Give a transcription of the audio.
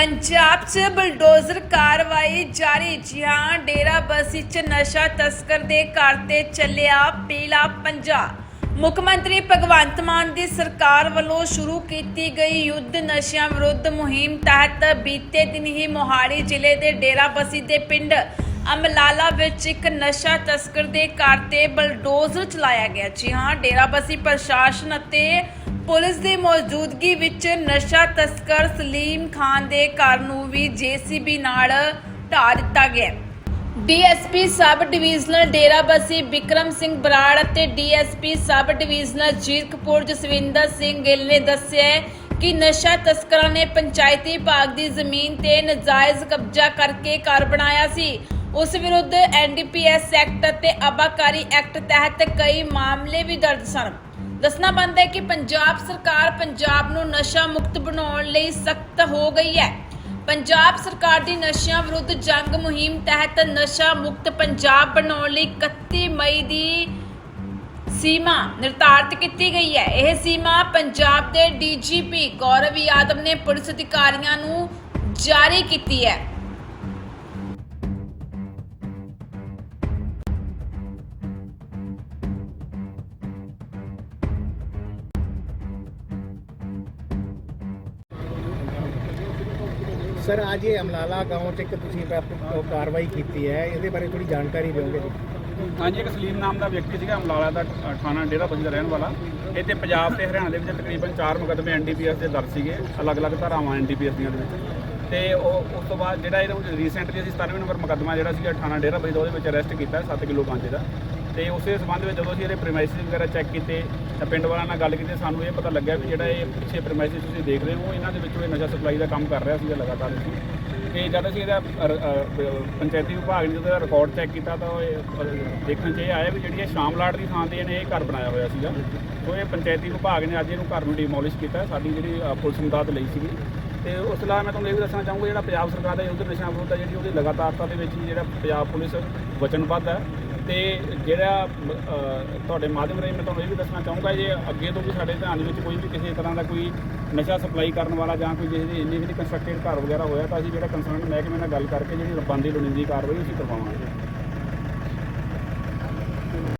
ਪੰਜਾਬ 'ਚ ਬਲਡੋਜ਼ਰ ਕਾਰਵਾਈ ਜਾਰੀ, ਜੀ ਹਾਂ, ਡੇਰਾ ਬਸੀ 'ਚ ਨਸ਼ਾ ਤਸਕਰ ਦੇ ਘਰ ਤੇ ਚੱਲਿਆ ਪੀਲਾ ਪੰਜਾ। ਮੁੱਖ ਮੰਤਰੀ ਭਗਵੰਤ ਮਾਨ ਦੀ ਸਰਕਾਰ ਵੱਲੋਂ ਸ਼ੁਰੂ ਕੀਤੀ ਗਈ ਯੁੱਧ ਨਸ਼ਿਆਂ ਵਿਰੁੱਧ ਮੁਹਿੰਮ ਤਹਿਤ ਬੀਤੇ ਦਿਨ ਹੀ ਮੋਹਾਲੀ ਜ਼ਿਲ੍ਹੇ ਦੇ ਡੇਰਾ ਬਸੀ ਦੇ ਪਿੰਡ ਅਮਲਾਲਾ ਵਿੱਚ ਇੱਕ ਨਸ਼ਾ ਤਸਕਰ ਦੇ ਘਰ ਤੇ ਬਲਡੋਜ਼ਰ ਚਲਾਇਆ ਗਿਆ। ਜੀ ਹਾਂ, ਡੇਰਾ ਬਸੀ ਪ੍ਰਸ਼ਾਸਨ ਅਤੇ ਪੁਲਿਸ ਦੀ ਮੌਜੂਦਗੀ ਵਿੱਚ ਨਸ਼ਾ ਤਸਕਰ ਸਲੀਮ ਖਾਨ ਦੇ ਘਰ ਨੂੰ ਵੀ ਜੀਸੀਬੀ ਨਾਲ ਢਾਹ ਦਿੱਤਾ ਗਿਆ। DSP sub divisional Derabassi Vikram Singh Brar ਅਤੇ DSP sub divisional Zirakpur Jaswinder Singh Gill ਨੇ ਦੱਸਿਆ ਕਿ ਨਸ਼ਾ ਤਸਕਰਾਂ ਨੇ ਪੰਚਾਇਤੀ ਭਾਗ ਦੀ ਜ਼ਮੀਨ ਤੇ ਨਜਾਇਜ਼ ਕਬਜ਼ਾ ਕਰਕੇ ਘਰ ਬਣਾਇਆ ਸੀ। ਉਸ ਵਿਰੁੱਧ ਐਨਡੀਪੀਐਸ ਐਕਟ ਅਤੇ ਆਬਾਕਾਰੀ ਐਕਟ ਤਹਿਤ ਕਈ ਮਾਮਲੇ ਵੀ ਦਰਜ ਸਨ। ਦੱਸਣਾ ਬਣਦਾ ਹੈ ਕਿ ਪੰਜਾਬ ਸਰਕਾਰ ਪੰਜਾਬ ਨੂੰ ਨਸ਼ਾ ਮੁਕਤ ਬਣਾਉਣ ਲਈ ਸਖਤ ਹੋ ਗਈ ਹੈ। ਪੰਜਾਬ ਸਰਕਾਰ ਦੀ ਨਸ਼ਿਆਂ ਵਿਰੁੱਧ ਜੰਗ ਮੁਹਿੰਮ ਤਹਿਤ ਨਸ਼ਾ ਮੁਕਤ ਪੰਜਾਬ ਬਣਾਉਣ ਲਈ 31 ਮਈ ਦੀ ਸੀਮਾ ਨਿਰਧਾਰਤ ਕੀਤੀ ਗਈ ਹੈ। ਇਹ ਸੀਮਾ ਪੰਜਾਬ ਦੇ ਡੀਜੀਪੀ ਗੌਰਵ ਯਾਦਵ ਨੇ ਪੁਲਿਸ ਅਧਿਕਾਰੀਆਂ ਨੂੰ ਜਾਰੀ ਕੀਤੀ ਹੈ। ਸਰ ਅੱਜ ਇਹ ਅਮਲਾਲਾ ਗਾਉਂ 'ਚ ਇੱਕ ਤੁਸੀਂ ਪ- ਕਾਰਵਾਈ ਕੀਤੀ ਹੈ ਇਹਦੇ ਬਾਰੇ ਥੋੜੀ ਜਾਣਕਾਰੀ ਦਿਓਗੇ ਹਾਂਜੀ ਇੱਕ ਸਲੀਮ ਨਾਮ ਦਾ ਵਿਅਕਤੀ ਸੀਗਾ ਅਮਲਾਲਾ ਦਾ ਅ, ਥਾਣਾ ਡੇਰਾ ਬਸੀ ਦਾ ਰਹਿਣ ਵਾਲਾ। ਇਹ ਤੇ ਪੰਜਾਬ ਤੇ ਹਰਿਆਣਾ ਦੇ ਵਿੱਚ ਤਕਰੀਬਨ 4 ਮੁਕੱਦਮੇ ਐਨਡੀਪੀਐਸ ਦੇ ਦਰਜ ਸੀਗੇ ਅਲੱਗ-ਅਲੱਗ ਧਾਰਾਵਾਂ ਐਨਡੀਪੀਐਸ ਦੀਆਂ ਦੇ ਵਿੱਚ। ਤੇ ਉਹ ਉਸ ਤੋਂ ਬਾਅਦ ਜਿਹੜਾ ਇਹਦੇ ਰੀਸੈਂਟਲੀ ਅਸੀਂ 97 ਨੰਬਰ ਮੁਕੱਦਮਾ ਜਿਹੜਾ ਸੀਗਾ ਥਾਣਾ ਡੇਰਾ ਬਸੀ ਦਾ ਉਹਦੇ ਵਿੱਚ ਅਰੈਸਟ ਕੀਤਾ 7 ਕਿਲੋ ਗਾਂਜੇ ਦਾ। ਤੇ ਉਸੇ ਸੰਬੰਧ ਵਿੱਚ ਜਦੋਂ ਅਸੀਂ ਇਹਦੇ ਪ੍ਰੈਮਾਈਸਿਸ ਵਗੈਰਾ ਚੈੱਕ ਕੀਤੇ ਤਾਂ ਪਿੰਡ ਵਾਲਿਆਂ ਨਾਲ ਗੱਲ ਕੀਤੀ ਸਾਨੂੰ ਇਹ ਪਤਾ ਲੱਗਿਆ ਵੀ ਜਿਹੜਾ ਇਹ ਪਿੱਛੇ ਪ੍ਰੈਮਾਈਸਿਸ ਤੁਸੀਂ ਦੇਖ ਰਹੇ ਹੋ ਇਹਨਾਂ ਦੇ ਵਿੱਚੋਂ ਇਹ ਨਸ਼ਾ ਸਪਲਾਈ ਦਾ ਕੰਮ ਕਰ ਰਿਹਾ ਸੀਗਾ ਲਗਾਤਾਰ ਅਸੀਂ ਤੇ ਜਦ ਅਸੀਂ ਇਹਦਾ ਪੰਚਾਇਤੀ ਵਿਭਾਗ ਨੇ ਜਦੋਂ ਇਹਦਾ ਰਿਕਾਰਡ ਚੈੱਕ ਕੀਤਾ ਤਾਂ ਉਹ ਇਹ, ਦੇਖਣ 'ਚ ਇਹ ਆਇਆ ਵੀ ਜਿਹੜੀ ਇਹ ਸ਼ਾਮਲਾਟ ਦੀ ਥਾਂ ਤੇ ਇਹਨੇ ਇਹ ਘਰ ਬਣਾਇਆ ਹੋਇਆ ਸੀਗਾ। ਸੋ ਇਹ ਪੰਚਾਇਤੀ ਵਿਭਾਗ ਨੇ ਅੱਜ ਇਹਨੂੰ ਘਰ ਨੂੰ ਡਿਮੋਲਿਸ਼ ਕੀਤਾ ਸਾਡੀ ਜਿਹੜੀ ਅ, ਪੁਲਿਸ ਮਦਦ ਲਈ ਸੀਗੀ। ਤੇ ਉਸ ਤੋਂ ਇਲਾਵਾ ਮੈਂ ਤੁਹਾਨੂੰ ਇਹ ਵੀ ਦੱਸਣਾ ਚਾਹੂੰਗਾ ਜਿਹੜਾ ਪੰਜਾਬ ਸਰਕਾਰ ਦਾ ਯੁੱਧ ਨਸ਼ਾ ਵਿਰੁੱਧ ਹੈ ਜਿਹੜੀ ਉਹਦੀ ਲਗਾਤਾਰਤਾ ਦੇ ਵਿੱਚ ਹੀ ਜਿਹੜਾ ਪੰਜਾਬ ਪੁਲਿਸ ਵਚਨਬੱਧ ਹੈ ਤੇ ਜਿਹੜਾ ਤੁਹਾਡੇ ਮਾਧਿਅਮ ਰਾਹੀਂ ਮੈਂ ਤੁਹਾਨੂੰ ਇਹ ਵੀ ਦੱਸਣਾ ਚਾਹੂੰਗਾ ਜੇ ਅੱਗੇ ਤੋਂ ਵੀ ਸਾਡੇ ਧਿਆਨ ਵਿੱਚ ਕੋਈ ਵੀ ਕਿਸੇ ਤਰ੍ਹਾਂ ਦਾ ਕੋਈ ਨਸ਼ਾ ਸਪਲਾਈ ਕਰਨ ਵਾਲਾ ਜਾਂ ਕੋਈ ਜਿਹੇ ਦੀ ਇੰਨੀ ਵੀ ਕੰਸਟਰਕਟਡ ਘਰ ਵਗੈਰਾ ਹੋਇਆ ਤਾਂ ਅਸੀਂ ਜਿਹੜਾ ਕੰਸਰਨ ਮਹਿਕਮੇ ਨਾਲ ਗੱਲ ਕਰਕੇ ਜਿਹੜੀ ਬੰਦੀ ਲੋੜੀਂਦੀ ਕਾਰਵਾਈ ਅਸੀਂ ਕਰਵਾਵਾਂਗੇ।